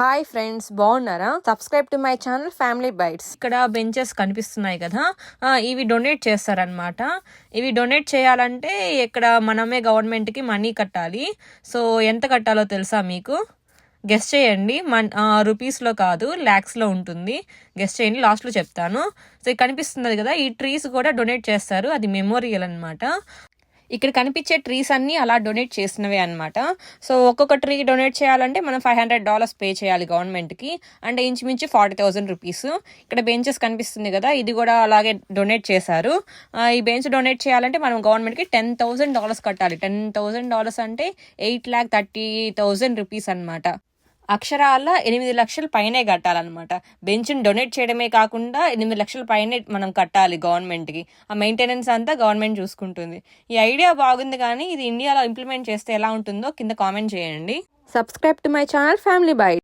Hi friends బాగున్నారా? Subscribe to my channel family bites. ఇక్కడ benches కనిపిస్తున్నాయి కదా? ఇవి డొనేట్ చేస్తారనమాట ఇవి డొనేట్ చేయాలంటే ఇక్కడ మనమే గవర్నమెంట్కి మనీ కట్టాలి. సో ఎంత కట్టాలో తెలుసా మీకు? గెస్ట్ చేయండి. మన్ రూపీస్లో కాదు ల్యాక్స్లో ఉంటుంది. గెస్ట్ చేయండి లాస్ట్లో చెప్తాను. సో ఇక్కడ కనిపిస్తున్నది కదా? ఈ ట్రీస్ కూడా డొనేట్ చేస్తారు. అది మెమోరియల్ అనమాట ఇక్కడ కనిపించే ట్రీస్ అన్నీ అలా డొనేట్ చేసినవే అనమాట సో ఒక్కొక్క ట్రీ డొనేట్ చేయాలంటే మనం ఫైవ్ హండ్రెడ్ డాలర్స్ పే చేయాలి గవర్నమెంట్కి అంటే ఇంచుమించు ఫార్టీ థౌసండ్ రూపీస్ ఇక్కడ బెంచెస్ కనిపిస్తుంది కదా ఇది కూడా అలాగే డొనేట్ చేశారు. ఈ బెంచ్ డొనేట్ చేయాలంటే మనం గవర్నమెంట్కి టెన్ థౌసండ్ డాలర్స్ కట్టాలి. టెన్ థౌసండ్ డాలర్స్ అంటే eight lakh thirty thousand rupees అనమాట అక్షరాల ఎనిమిది లక్షల పైనే కట్టాలన్నమాట. బెంచ్ని డొనేట్ చేయడమే కాకుండా ఎనిమిది లక్షల పైనే మనం కట్టాలి గవర్నమెంట్కి. ఆ మెయింటెనెన్స్ అంతా గవర్నమెంట్ చూసుకుంటుంది. ఈ ఐడియా బాగుంది కానీ ఇది ఇండియాలో ఇంప్లిమెంట్ చేస్తే ఎలా ఉంటుందో కింద కామెంట్ చేయండి. Subscribe to my channel family bye